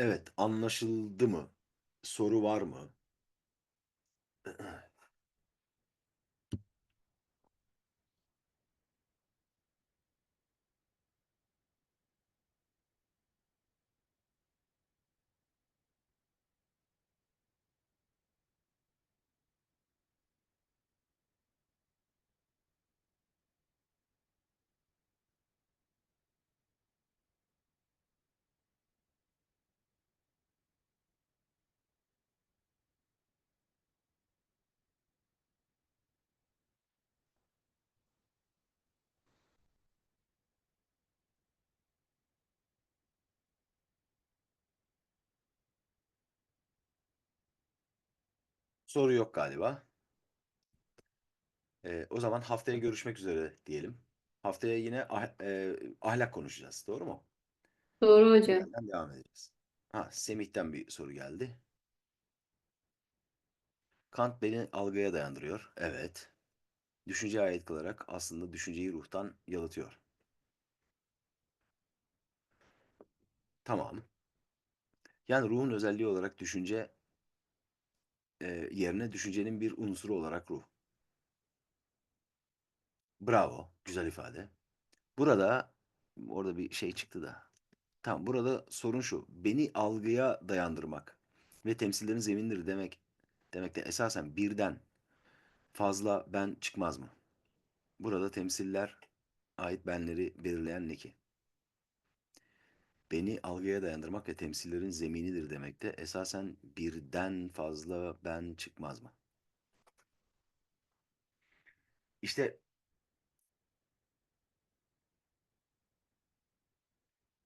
Evet, anlaşıldı mı? Soru var mı? Soru yok galiba. Ee, o zaman haftaya görüşmek üzere diyelim. Haftaya yine ah- e, ahlak konuşacağız. Doğru mu? Doğru hocam. Hegel'den devam edeceğiz. Ha, Semih'ten bir soru geldi. Kant beni algıya dayandırıyor. Evet. Düşünceye ait kılarak aslında düşünceyi ruhtan yalıtıyor. Tamam. Yani ruhun özelliği olarak düşünce yerine düşüncenin bir unsuru olarak ruh. Bravo. Güzel ifade. Burada orada bir şey çıktı da. Tamam burada sorun şu. Beni algıya dayandırmak ve temsillerin zeminleri demek demekte esasen birden fazla ben çıkmaz mı? Burada temsiller ait benleri belirleyen ne ki? Beni algıya dayandırmak ve temsillerin zeminidir demekte esasen birden fazla ben çıkmaz mı? İşte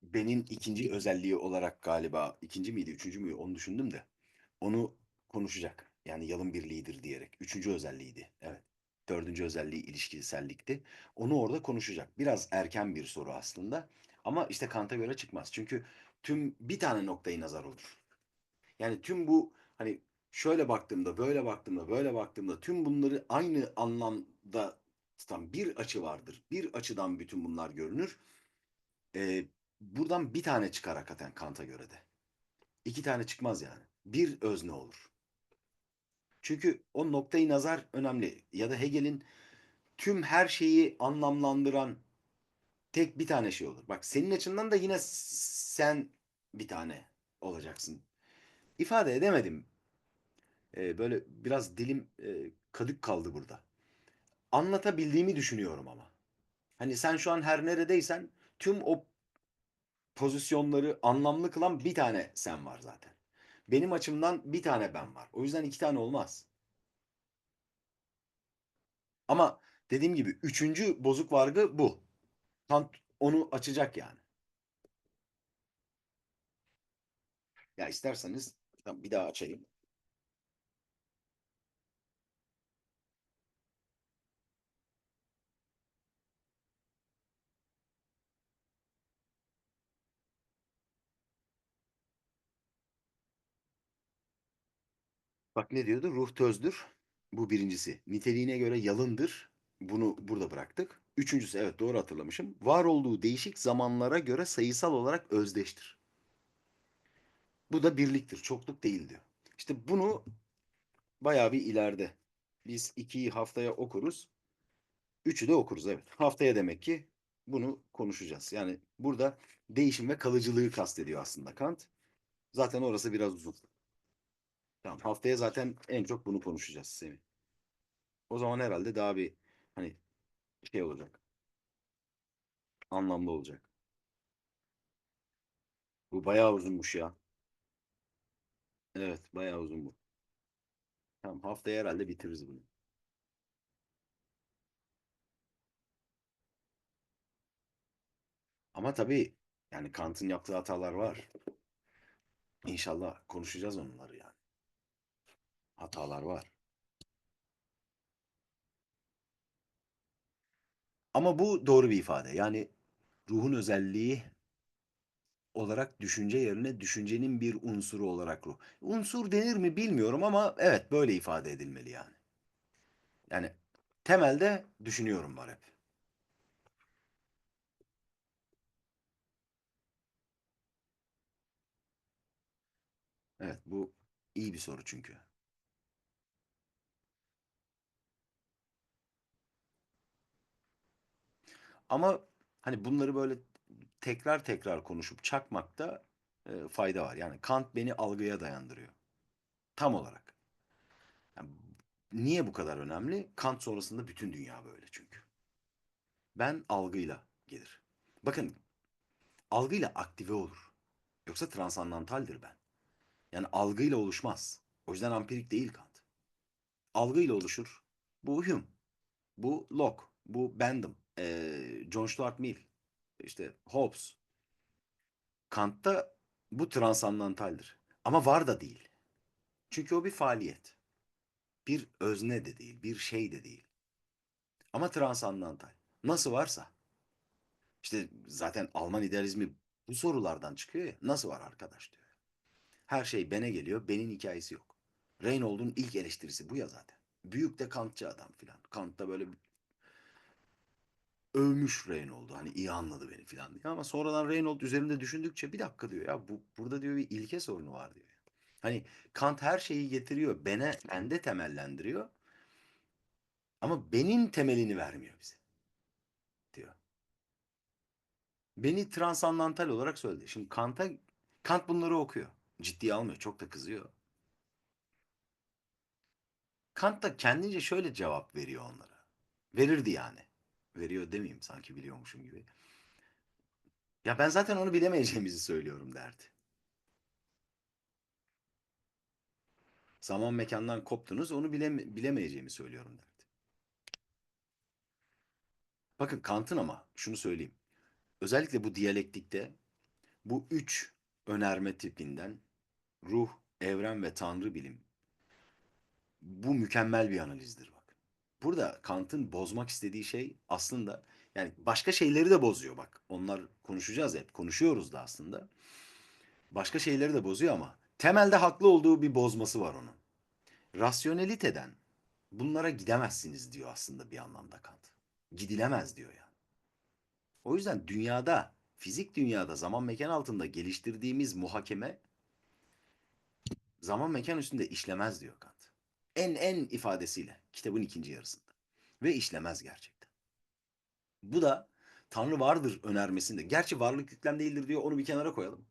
benim ikinci özelliği olarak galiba ikinci miydi, üçüncü müydü onu düşündüm de onu konuşacak. Yani yalın birliğidir diyerek. Üçüncü özelliğiydi. Evet. Dördüncü özelliği ilişkisellikti. Onu orada konuşacak. Biraz erken bir soru aslında. Ama işte Kant'a göre çıkmaz. Çünkü tüm bir tane noktayı nazar olur. Yani tüm bu hani şöyle baktığımda, böyle baktığımda, böyle baktığımda tüm bunları aynı anlamda tutan bir açı vardır. Bir açıdan bütün bunlar görünür. Ee, buradan bir tane çıkar hakikaten Kant'a göre de. İki tane çıkmaz yani. Bir özne olur. Çünkü o noktayı nazar önemli. Ya da Hegel'in tüm her şeyi anlamlandıran tek bir tane şey olur. Bak senin açından da yine sen bir tane olacaksın. İfade edemedim. Ee, böyle biraz dilim e, kadük kaldı burada. Anlatabildiğimi düşünüyorum ama. Hani sen şu an her neredeysen tüm o pozisyonları anlamlı kılan bir tane sen var zaten. Benim açımdan bir tane ben var. O yüzden iki tane olmaz. Ama dediğim gibi üçüncü bozuk vargı bu. Kant onu açacak yani. Ya isterseniz bir daha açayım. Bak ne diyordu? Ruh tözdür. Bu birincisi. Niteliğine göre yalındır. Bunu burada bıraktık. Üçüncüsü evet doğru hatırlamışım. Var olduğu değişik zamanlara göre sayısal olarak özdeştir. Bu da birliktir. Çokluk değil diyor. İşte bunu bayağı bir ileride. Biz ikiyi haftaya okuruz. Üçü de okuruz evet. Haftaya demek ki bunu konuşacağız. Yani burada değişim ve kalıcılığı kastediyor aslında Kant. Zaten orası biraz uzun. Tamam haftaya zaten en çok bunu konuşacağız Semih. O zaman herhalde daha bir hani şey olacak. Anlamlı olacak. Bu bayağı uzunmuş ya. Evet bayağı uzun bu. Tamam haftaya herhalde bitiririz bunu. Ama tabii yani Kant'ın yaptığı hatalar var. İnşallah konuşacağız onları yani. Hatalar var. Ama bu doğru bir ifade. Yani ruhun özelliği olarak düşünce yerine düşüncenin bir unsuru olarak ruh. Unsur denir mi bilmiyorum ama evet böyle ifade edilmeli yani. Yani temelde düşünüyorum var hep. Evet, bu iyi bir soru çünkü. Ama hani bunları böyle tekrar tekrar konuşup çakmakta e, fayda var. Yani Kant beni algıya dayandırıyor. Tam olarak. Yani niye bu kadar önemli? Kant sonrasında bütün dünya böyle çünkü. Ben algıyla gelir. Bakın algıyla aktive olur. Yoksa transandantaldir ben. Yani algıyla oluşmaz. O yüzden ampirik değil Kant. Algıyla oluşur. Bu Hume, bu Locke, bu Bentham, eee, John Stuart Mill, işte Hobbes. Kant'ta bu transandantaldir. Ama var da değil. Çünkü o bir faaliyet. Bir özne de değil, bir şey de değil. Ama transandantal. Nasıl varsa. İşte zaten Alman idealizmi bu sorulardan çıkıyor ya. Nasıl var arkadaş diyor. Her şey bene geliyor, benin hikayesi yok. Reynold'un ilk eleştirisi bu ya zaten. Büyük de Kantçı adam filan. Kant da böyle övmüş Reynold'u. Hani iyi anladı beni filan diye. Ama sonradan Reynold üzerinde düşündükçe bir dakika diyor ya bu burada diyor bir ilke sorunu var diyor. Hani Kant her şeyi getiriyor. Bene, bende temellendiriyor. Ama benim temelini vermiyor bize. Diyor. Beni transandantal olarak söyledi. Şimdi Kant'a Kant bunları okuyor. Ciddiye almıyor. Çok da kızıyor. Kant da kendince şöyle cevap veriyor onlara. Verirdi yani. Veriyor demeyeyim sanki biliyormuşum gibi. Ya ben zaten onu bilemeyeceğimizi söylüyorum derdi. Zaman mekandan koptunuz onu bileme bilemeyeceğimi söylüyorum derdi. Bakın Kant'ın ama şunu söyleyeyim. Özellikle bu diyalektikte bu üç önerme tipinden ruh, evren ve tanrı bilim bu mükemmel bir analizdir. Burada Kant'ın bozmak istediği şey aslında yani başka şeyleri de bozuyor bak. Onlar konuşacağız hep. Konuşuyoruz da aslında. Başka şeyleri de bozuyor ama temelde haklı olduğu bir bozması var onun. Rasyoneliteden bunlara gidemezsiniz diyor aslında bir anlamda Kant. Gidilemez diyor yani. O yüzden dünyada, fizik dünyada zaman mekan altında geliştirdiğimiz muhakeme zaman mekan üstünde işlemez diyor Kant. En en ifadesiyle kitabın ikinci yarısında. Ve işlemez gerçekten. Bu da Tanrı vardır önermesinde. Gerçi varlık yüklem değildir diyor onu bir kenara koyalım.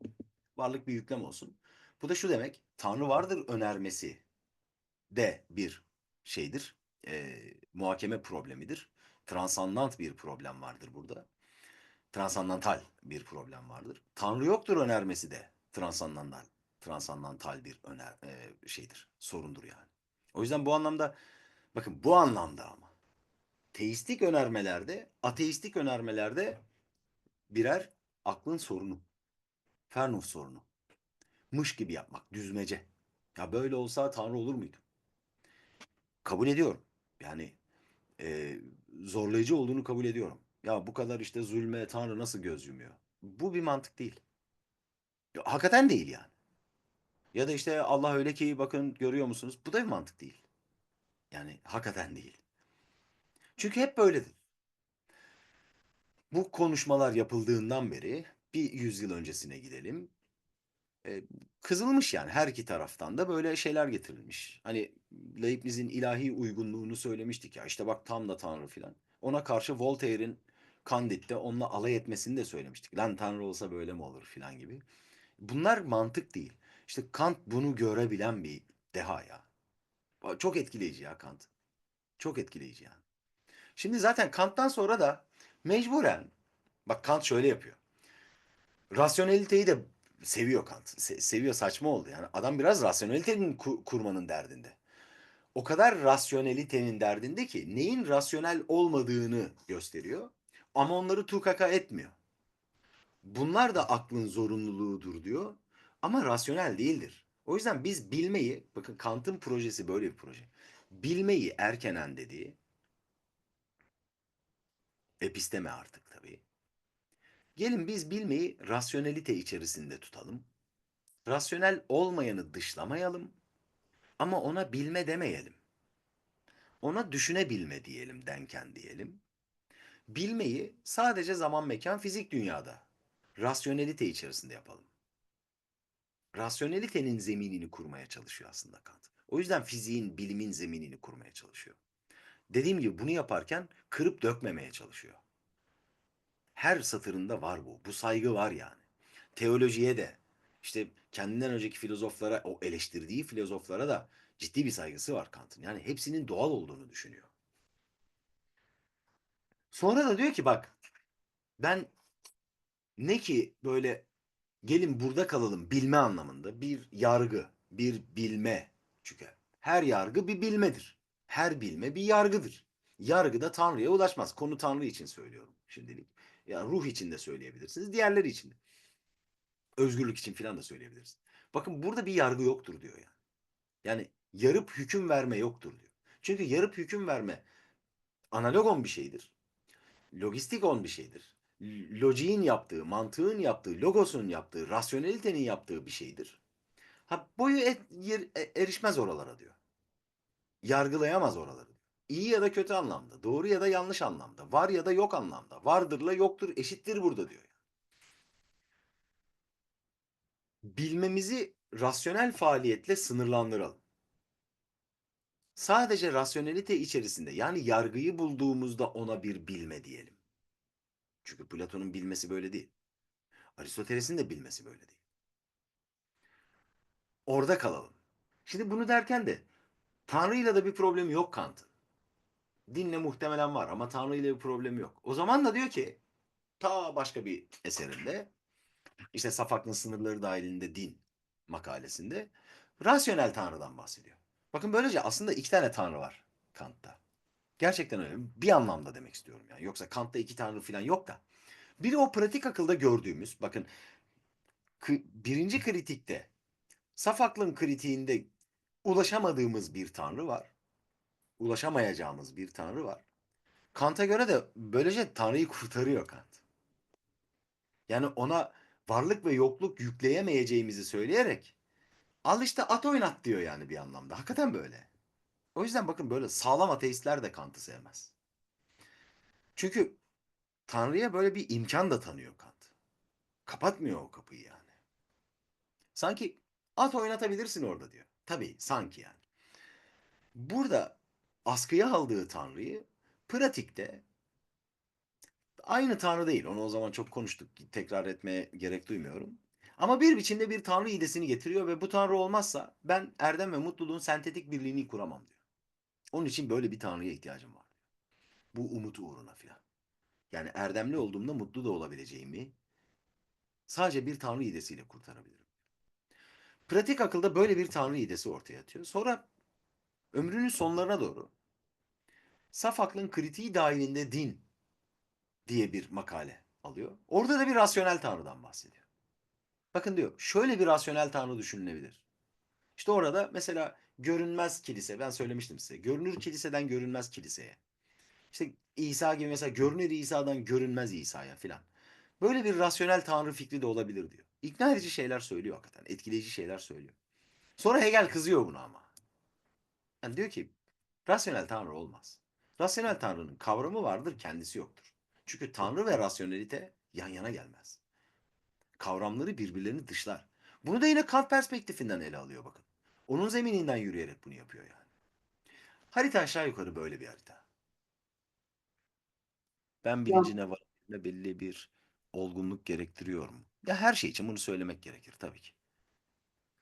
Varlık bir yüklem olsun. Bu da şu demek Tanrı vardır önermesi de bir şeydir. E, muhakeme problemidir. Transandant bir problem vardır burada. Transandantal bir problem vardır. Tanrı yoktur önermesi de transandantal, transandantal bir öner e, şeydir. Sorundur yani. O yüzden bu anlamda bakın bu anlamda ama teistik önermelerde, ateistik önermelerde birer aklın sorunu. Fernuf sorunu. Mış gibi yapmak, düzmece. Ya böyle olsa Tanrı olur muydu? Kabul ediyorum. Yani e, zorlayıcı olduğunu kabul ediyorum. Ya bu kadar işte zulme Tanrı nasıl göz yumuyor? Bu bir mantık değil. Ya, hakikaten değil yani. Ya da işte Allah öyle ki bakın görüyor musunuz? Bu da bir mantık değil. Yani hakikaten değil. Çünkü hep böyledir. Bu konuşmalar yapıldığından beri bir yüzyıl öncesine gidelim. Ee, kızılmış yani her iki taraftan da böyle şeyler getirilmiş. Hani Leibniz'in ilahi uygunluğunu söylemiştik ya işte bak tam da Tanrı filan. Ona karşı Voltaire'in Candid'de onunla alay etmesini de söylemiştik. Lan Tanrı olsa böyle mi olur filan gibi. Bunlar mantık değil. İşte Kant bunu görebilen bir deha ya. Çok etkileyici ya Kant. Çok etkileyici yani. Şimdi zaten Kant'tan sonra da mecburen bak Kant şöyle yapıyor. Rasyoneliteyi de seviyor Kant. Se- seviyor saçma oldu yani. Adam biraz rasyonelitenin ku- kurmanın derdinde. O kadar rasyonelitenin derdinde ki neyin rasyonel olmadığını gösteriyor. Ama onları tukaka etmiyor. Bunlar da aklın zorunluluğudur diyor. Ama rasyonel değildir. O yüzden biz bilmeyi, bakın Kant'ın projesi böyle bir proje. Bilmeyi erkenen dediği, episteme artık tabii. Gelin biz bilmeyi rasyonelite içerisinde tutalım. Rasyonel olmayanı dışlamayalım. Ama ona bilme demeyelim. Ona düşünebilme diyelim, denken diyelim. Bilmeyi sadece zaman mekan fizik dünyada rasyonelite içerisinde yapalım. Rasyonelitenin zeminini kurmaya çalışıyor aslında Kant. O yüzden fiziğin, bilimin zeminini kurmaya çalışıyor. Dediğim gibi bunu yaparken kırıp dökmemeye çalışıyor. Her satırında var bu. Bu saygı var yani. Teolojiye de işte kendinden önceki filozoflara, o eleştirdiği filozoflara da ciddi bir saygısı var Kant'ın. Yani hepsinin doğal olduğunu düşünüyor. Sonra da diyor ki bak ben ne ki böyle gelin burada kalalım bilme anlamında bir yargı, bir bilme. Çünkü her yargı bir bilmedir. Her bilme bir yargıdır. Yargı da Tanrı'ya ulaşmaz. Konu Tanrı için söylüyorum şimdilik. Ya ruh için de söyleyebilirsiniz. Diğerleri için de. Özgürlük için falan da söyleyebiliriz. Bakın burada bir yargı yoktur diyor yani. Yani yarıp hüküm verme yoktur diyor. Çünkü yarıp hüküm verme analogon bir şeydir. Logistikon bir şeydir. Lojiğin yaptığı, mantığın yaptığı, logosun yaptığı, rasyonelitenin yaptığı bir şeydir. Ha boyu et, yer, e, erişmez oralara diyor. Yargılayamaz oraları. İyi ya da kötü anlamda, doğru ya da yanlış anlamda, var ya da yok anlamda, vardırla yoktur, eşittir burada diyor. Bilmemizi rasyonel faaliyetle sınırlandıralım. Sadece rasyonelite içerisinde yani yargıyı bulduğumuzda ona bir bilme diyelim. Çünkü Platon'un bilmesi böyle değil. Aristoteles'in de bilmesi böyle değil. Orada kalalım. Şimdi bunu derken de Tanrı'yla da bir problemi yok Kant'ın. Dinle muhtemelen var ama Tanrı'yla bir problemi yok. O zaman da diyor ki ta başka bir eserinde işte Safak'ın sınırları dahilinde din makalesinde rasyonel Tanrı'dan bahsediyor. Bakın böylece aslında iki tane Tanrı var Kant'ta. Gerçekten öyle. Bir anlamda demek istiyorum yani. Yoksa Kant'ta iki Tanrı falan yok da. Biri o pratik akılda gördüğümüz, bakın birinci kritikte, saf aklın kritiğinde ulaşamadığımız bir Tanrı var. Ulaşamayacağımız bir Tanrı var. Kant'a göre de böylece Tanrı'yı kurtarıyor Kant. Yani ona varlık ve yokluk yükleyemeyeceğimizi söyleyerek al işte at oynat diyor yani bir anlamda. Hakikaten böyle. O yüzden bakın böyle sağlam ateistler de Kant'ı sevmez. Çünkü Tanrı'ya böyle bir imkan da tanıyor Kant. Kapatmıyor o kapıyı yani. Sanki at oynatabilirsin orada diyor. Tabii sanki yani. Burada askıya aldığı Tanrı'yı pratikte aynı Tanrı değil. Onu o zaman çok konuştuk. Tekrar etmeye gerek duymuyorum. Ama bir biçimde bir Tanrı idesini getiriyor ve bu Tanrı olmazsa ben erdem ve mutluluğun sentetik birliğini kuramam diyor. Onun için böyle bir Tanrı'ya ihtiyacım var. Bu umut uğruna filan. Yani erdemli olduğumda mutlu da olabileceğimi sadece bir Tanrı idesiyle kurtarabilirim. Pratik akılda böyle bir Tanrı idesi ortaya atıyor. Sonra ömrünün sonlarına doğru saf aklın kritiği dahilinde din diye bir makale alıyor. Orada da bir rasyonel Tanrı'dan bahsediyor. Bakın diyor şöyle bir rasyonel Tanrı düşünülebilir. İşte orada mesela görünmez kilise ben söylemiştim size. Görünür kiliseden görünmez kiliseye. İşte İsa gibi mesela görünür İsa'dan görünmez İsa'ya filan. Böyle bir rasyonel tanrı fikri de olabilir diyor. İkna edici şeyler söylüyor hakikaten. Etkileyici şeyler söylüyor. Sonra Hegel kızıyor buna ama. Yani diyor ki rasyonel tanrı olmaz. Rasyonel tanrının kavramı vardır kendisi yoktur. Çünkü tanrı ve rasyonelite yan yana gelmez. Kavramları birbirlerini dışlar. Bunu da yine Kant perspektifinden ele alıyor bakın. Onun zemininden yürüyerek bunu yapıyor yani. Harita aşağı yukarı böyle bir harita. Ben bilincine varınca belli bir olgunluk gerektiriyorum. Ya her şey için bunu söylemek gerekir tabii ki.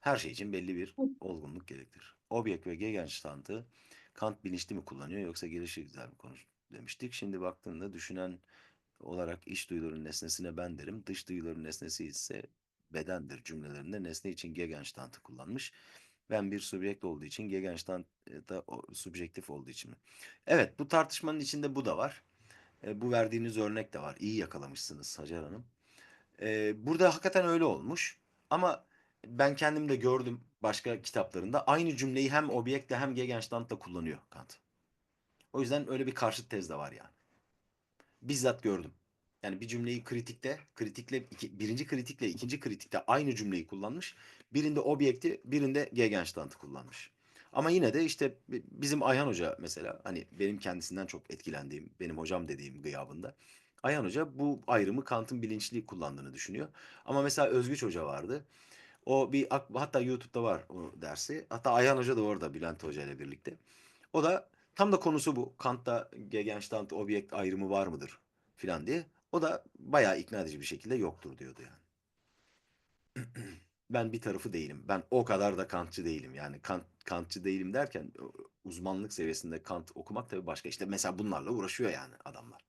Her şey için belli bir olgunluk gerektirir. Objekt ve Gegenstand'ı Kant bilinçli mi kullanıyor yoksa gelişi güzel mi konuş demiştik. Şimdi baktığında düşünen olarak iç duyuların nesnesine ben derim. Dış duyuların nesnesi ise bedendir cümlelerinde nesne için Gegenstand'ı kullanmış. Ben bir subjekt olduğu için Gegenstand da o, subjektif olduğu için mi? Evet bu tartışmanın içinde bu da var. E, bu verdiğiniz örnek de var. İyi yakalamışsınız Hacer Hanım. E, burada hakikaten öyle olmuş. Ama ben kendim de gördüm başka kitaplarında. Aynı cümleyi hem objektle hem Gegenstand'la kullanıyor Kant. O yüzden öyle bir karşıt tez de var yani. Bizzat gördüm. Yani bir cümleyi kritikte, kritikle iki, birinci kritikle ikinci kritikte aynı cümleyi kullanmış. Birinde objekti, birinde Gegenstand'ı kullanmış. Ama yine de işte bizim Ayhan Hoca mesela hani benim kendisinden çok etkilendiğim, benim hocam dediğim gıyabında. Ayhan Hoca bu ayrımı Kant'ın bilinçli kullandığını düşünüyor. Ama mesela Özgüç Hoca vardı. O bir hatta YouTube'da var o dersi. Hatta Ayhan Hoca da orada Bülent Hoca ile birlikte. O da tam da konusu bu. Kant'ta Gegenstand objekt ayrımı var mıdır filan diye. O da bayağı ikna edici bir şekilde yoktur diyordu yani. Ben bir tarafı değilim. Ben o kadar da Kantçı değilim. Yani Kant, Kantçı değilim derken uzmanlık seviyesinde Kant okumak tabii başka. İşte mesela bunlarla uğraşıyor yani adamlar.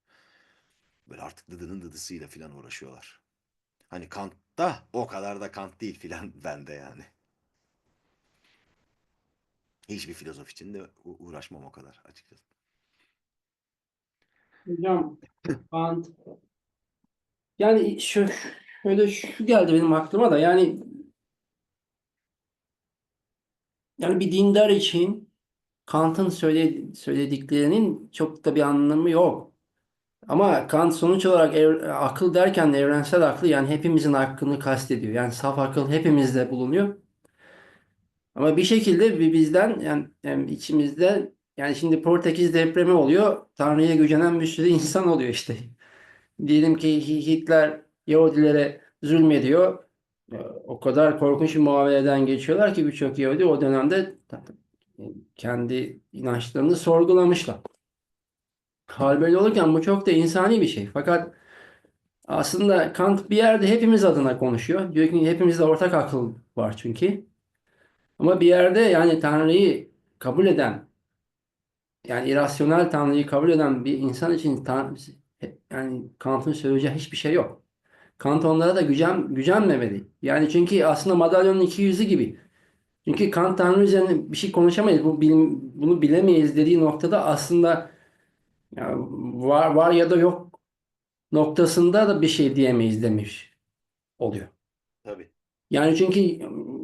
Böyle artık dıdının dıdısıyla filan uğraşıyorlar. Hani Kant'ta o kadar da Kant değil filan bende yani. Hiçbir filozof için de uğraşmam o kadar açıkçası. Hocam Kant yani şu şöyle şu geldi benim aklıma da yani yani bir dindar için Kant'ın söyle, söylediklerinin çok da bir anlamı yok. Ama Kant sonuç olarak ev- akıl derken de evrensel aklı yani hepimizin hakkını kastediyor. Yani saf akıl hepimizde bulunuyor. Ama bir şekilde bizden yani, yani içimizde yani şimdi Portekiz depremi oluyor. Tanrı'ya gücenen bir sürü insan oluyor işte. Diyelim ki Hi- Hitler Yahudilere zulmediyor. E, O kadar korkunç bir muameleden geçiyorlar ki birçok Yahudi o dönemde kendi inançlarını sorgulamışlar. Hal böyle olurken bu çok da insani bir şey. Fakat aslında Kant bir yerde hepimiz adına konuşuyor. Diyor ki hepimizde ortak akıl var çünkü. Ama bir yerde yani Tanrı'yı kabul eden yani irrasyonel Tanrı'yı kabul eden bir insan için yani Kant'ın söyleyeceği hiçbir şey yok. Kant onlara da gücen, gücenmemeli. Yani çünkü aslında madalyonun iki yüzü gibi. Çünkü Kant Tanrı üzerine bir şey konuşamayız. Bu bilim, bunu bilemeyiz dediği noktada aslında ya var, var ya da yok noktasında da bir şey diyemeyiz demiş oluyor. Tabii. Yani çünkü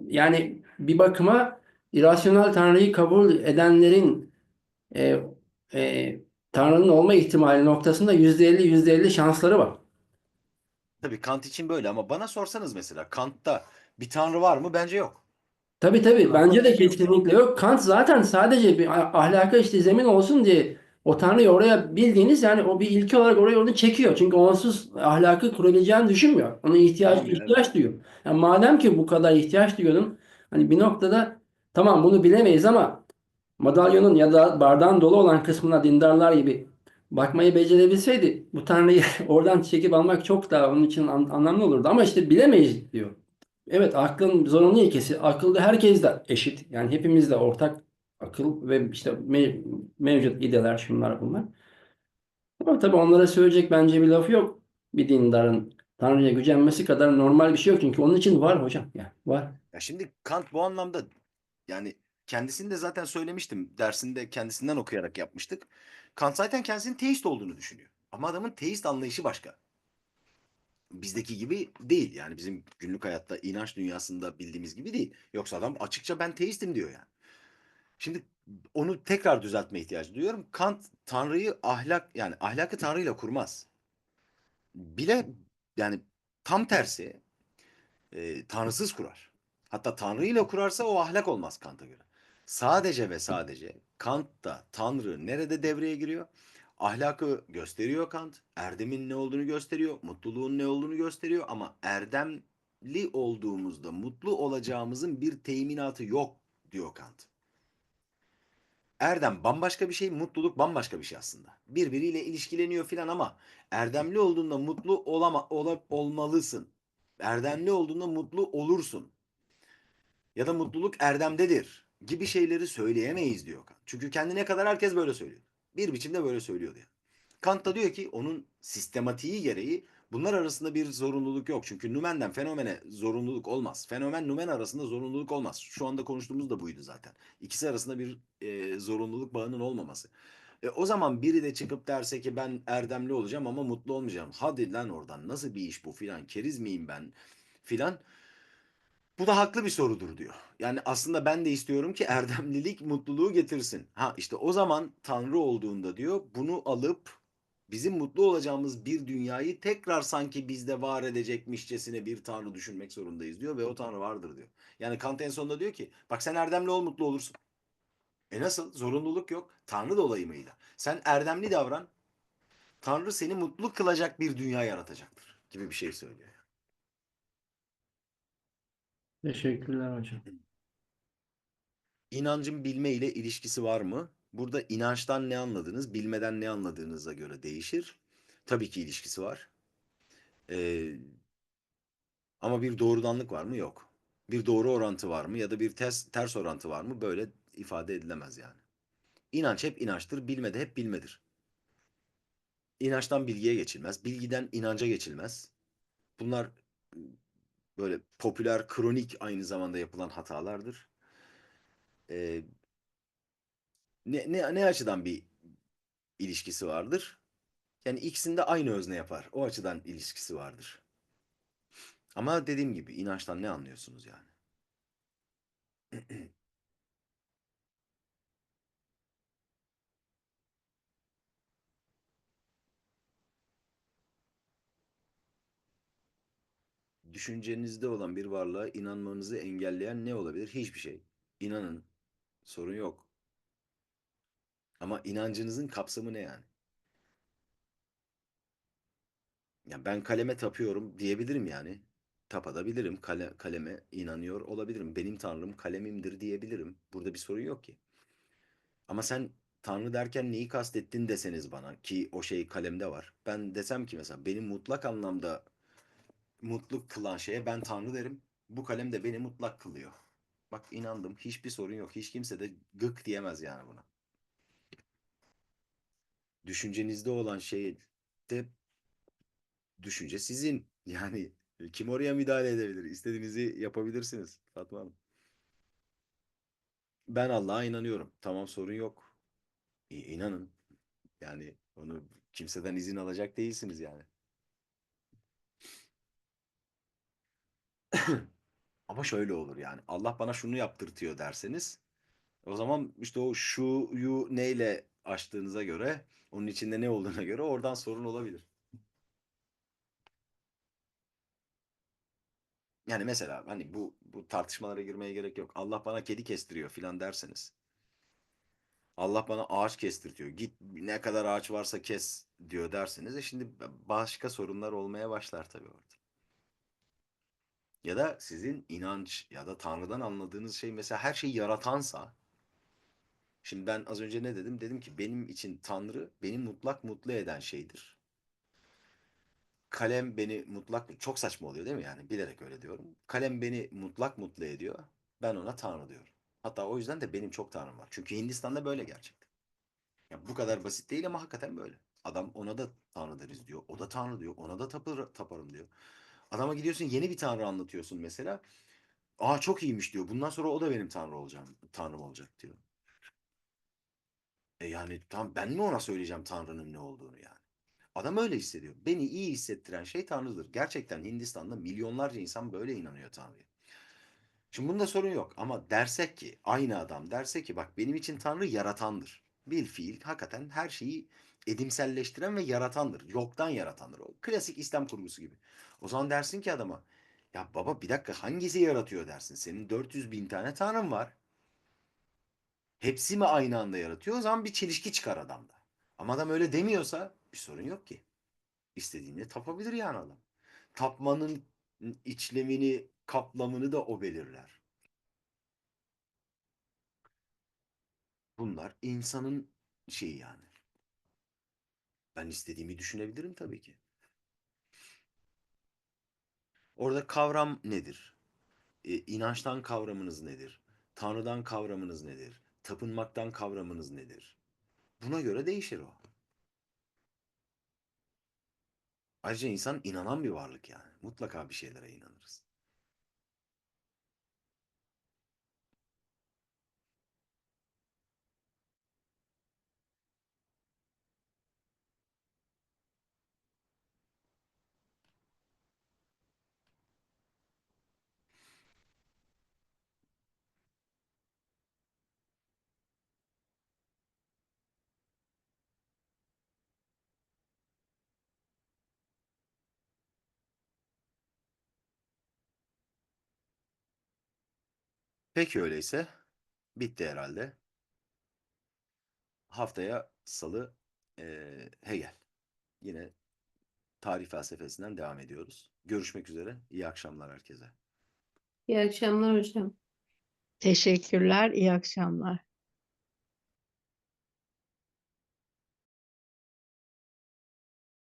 yani bir bakıma irrasyonel Tanrı'yı kabul edenlerin e, e, Tanrı'nın olma ihtimali noktasında %50 %50 şansları var. Tabii Kant için böyle ama bana sorsanız mesela Kant'ta bir tanrı var mı? Bence yok. Tabii tabii bence de kesinlikle yok. Kant zaten sadece bir ah- ahlaka işte zemin olsun diye o Tanrı'yı oraya bildiğiniz yani o bir ilke olarak oraya onu çekiyor. Çünkü onsuz ahlakı kurabileceğini düşünmüyor. Ona ihtiyaç evet. ihtiyaç duyuyor. Yani madem ki bu kadar ihtiyaç duyuyordun hani bir noktada tamam bunu bilemeyiz ama madalyonun ya da bardağın dolu olan kısmına dindarlar gibi bakmayı becerebilseydi bu Tanrı'yı oradan çekip almak çok daha onun için an- anlamlı olurdu. Ama işte bilemeyiz diyor. Evet aklın zorunlu ilkesi. Akılda herkes de eşit. Yani hepimizde ortak akıl ve işte me- mevcut ideler şunlar bunlar. Ama tabii onlara söyleyecek bence bir laf yok. Bir dindarın Tanrı'ya gücenmesi kadar normal bir şey yok. Çünkü onun için var hocam. Yani var. Ya şimdi Kant bu anlamda yani kendisini de zaten söylemiştim. Dersinde kendisinden okuyarak yapmıştık. Kant zaten kendisinin teist olduğunu düşünüyor. Ama adamın teist anlayışı başka. Bizdeki gibi değil. Yani bizim günlük hayatta inanç dünyasında bildiğimiz gibi değil. Yoksa adam açıkça ben teistim diyor yani. Şimdi onu tekrar düzeltme ihtiyacı duyuyorum. Kant Tanrı'yı ahlak yani ahlakı Tanrı'yla kurmaz. Bile yani tam tersi e, tanrısız kurar. Hatta Tanrı ile kurarsa o ahlak olmaz Kant'a göre. Sadece ve sadece Kant'ta Tanrı nerede devreye giriyor? Ahlakı gösteriyor Kant. Erdemin ne olduğunu gösteriyor. Mutluluğun ne olduğunu gösteriyor. Ama erdemli olduğumuzda mutlu olacağımızın bir teminatı yok diyor Kant. Erdem bambaşka bir şey, mutluluk bambaşka bir şey aslında. Birbiriyle ilişkileniyor filan ama erdemli olduğunda mutlu olama, ola- olmalısın. Erdemli olduğunda mutlu olursun. Ya da mutluluk erdemdedir gibi şeyleri söyleyemeyiz diyor Kant. Çünkü kendine kadar herkes böyle söylüyor. Bir biçimde böyle söylüyordu yani. Kant da diyor ki onun sistematiği gereği bunlar arasında bir zorunluluk yok. Çünkü nümenden fenomene zorunluluk olmaz. Fenomen nümen arasında zorunluluk olmaz. Şu anda konuştuğumuz da buydu zaten. İkisi arasında bir e, zorunluluk bağının olmaması. E, o zaman biri de çıkıp derse ki ben erdemli olacağım ama mutlu olmayacağım. Hadi lan oradan nasıl bir iş bu filan keriz miyim ben filan. Bu da haklı bir sorudur diyor. Yani aslında ben de istiyorum ki erdemlilik mutluluğu getirsin. Ha işte o zaman Tanrı olduğunda diyor bunu alıp bizim mutlu olacağımız bir dünyayı tekrar sanki bizde var edecekmişçesine bir Tanrı düşünmek zorundayız diyor ve o Tanrı vardır diyor. Yani Kant en sonunda diyor ki bak sen erdemli ol mutlu olursun. E nasıl? Zorunluluk yok. Tanrı dolayımıyla. Sen erdemli davran. Tanrı seni mutlu kılacak bir dünya yaratacaktır gibi bir şey söylüyor. Teşekkürler hocam. İnancın bilme ile ilişkisi var mı? Burada inançtan ne anladınız, bilmeden ne anladığınıza göre değişir. Tabii ki ilişkisi var. Ee, ama bir doğrudanlık var mı? Yok. Bir doğru orantı var mı ya da bir ters, ters orantı var mı? Böyle ifade edilemez yani. İnanç hep inançtır, bilme de hep bilmedir. İnançtan bilgiye geçilmez, bilgiden inanca geçilmez. Bunlar böyle popüler, kronik aynı zamanda yapılan hatalardır. Ee, ne, ne, ne açıdan bir ilişkisi vardır? Yani ikisinde aynı özne yapar. O açıdan ilişkisi vardır. Ama dediğim gibi inançtan ne anlıyorsunuz yani? Düşüncenizde olan bir varlığa inanmanızı engelleyen ne olabilir? Hiçbir şey. İnanın. Sorun yok. Ama inancınızın kapsamı ne yani? Ya ben kaleme tapıyorum diyebilirim yani. Tapabilirim. Kale, kaleme inanıyor olabilirim. Benim tanrım kalemimdir diyebilirim. Burada bir sorun yok ki. Ama sen tanrı derken neyi kastettin deseniz bana ki o şey kalemde var. Ben desem ki mesela benim mutlak anlamda mutluluk kılan şeye ben tanrı derim. Bu kalem de beni mutlak kılıyor. Bak inandım. Hiçbir sorun yok. Hiç kimse de gık diyemez yani buna. Düşüncenizde olan şey de düşünce sizin. Yani kim oraya müdahale edebilir? İstediğinizi yapabilirsiniz Fatma Hanım. Ben Allah'a inanıyorum. Tamam sorun yok. İnanın. Yani onu kimseden izin alacak değilsiniz yani. Ama şöyle olur yani. Allah bana şunu yaptırtıyor derseniz o zaman işte o şuyu neyle açtığınıza göre onun içinde ne olduğuna göre oradan sorun olabilir. Yani mesela hani bu bu tartışmalara girmeye gerek yok. Allah bana kedi kestiriyor filan derseniz. Allah bana ağaç kestirtiyor. Git ne kadar ağaç varsa kes diyor derseniz. E şimdi başka sorunlar olmaya başlar tabii orada. Ya da sizin inanç ya da Tanrı'dan anladığınız şey mesela her şeyi yaratansa Şimdi ben az önce ne dedim? Dedim ki benim için Tanrı beni mutlak mutlu eden şeydir. Kalem beni mutlak çok saçma oluyor değil mi yani bilerek öyle diyorum. Kalem beni mutlak mutlu ediyor. Ben ona Tanrı diyorum. Hatta o yüzden de benim çok Tanrım var. Çünkü Hindistan'da böyle gerçekten. Ya bu kadar basit değil ama hakikaten böyle. Adam ona da Tanrı deriz diyor. O da Tanrı diyor. Ona da tapır, taparım diyor. Adama gidiyorsun yeni bir Tanrı anlatıyorsun mesela. Aa çok iyiymiş diyor. Bundan sonra o da benim Tanrı olacağım. Tanrım olacak diyor. E yani tam ben mi ona söyleyeceğim Tanrı'nın ne olduğunu yani? Adam öyle hissediyor. Beni iyi hissettiren şey Tanrı'dır. Gerçekten Hindistan'da milyonlarca insan böyle inanıyor Tanrı'ya. Şimdi bunda sorun yok ama dersek ki aynı adam derse ki bak benim için Tanrı yaratandır. Bir fiil hakikaten her şeyi edimselleştiren ve yaratandır. Yoktan yaratandır. O klasik İslam kurgusu gibi. O zaman dersin ki adama ya baba bir dakika hangisi yaratıyor dersin. Senin 400 bin tane tanrın var. Hepsi mi aynı anda yaratıyor? O zaman bir çelişki çıkar adamda. Ama adam öyle demiyorsa bir sorun yok ki. İstediğinde tapabilir yani adam. Tapmanın içlemini, kaplamını da o belirler. Bunlar insanın şeyi yani. Ben istediğimi düşünebilirim tabii ki. Orada kavram nedir? E, inançtan kavramınız nedir? Tanrıdan kavramınız nedir? Tapınmaktan kavramınız nedir? Buna göre değişir o. Ayrıca insan inanan bir varlık yani. Mutlaka bir şeylere inanırız. Peki öyleyse bitti herhalde. Haftaya Salı eee, Hegel. Yine tarih felsefesinden devam ediyoruz. Görüşmek üzere. İyi akşamlar herkese. İyi akşamlar hocam. Teşekkürler, iyi akşamlar.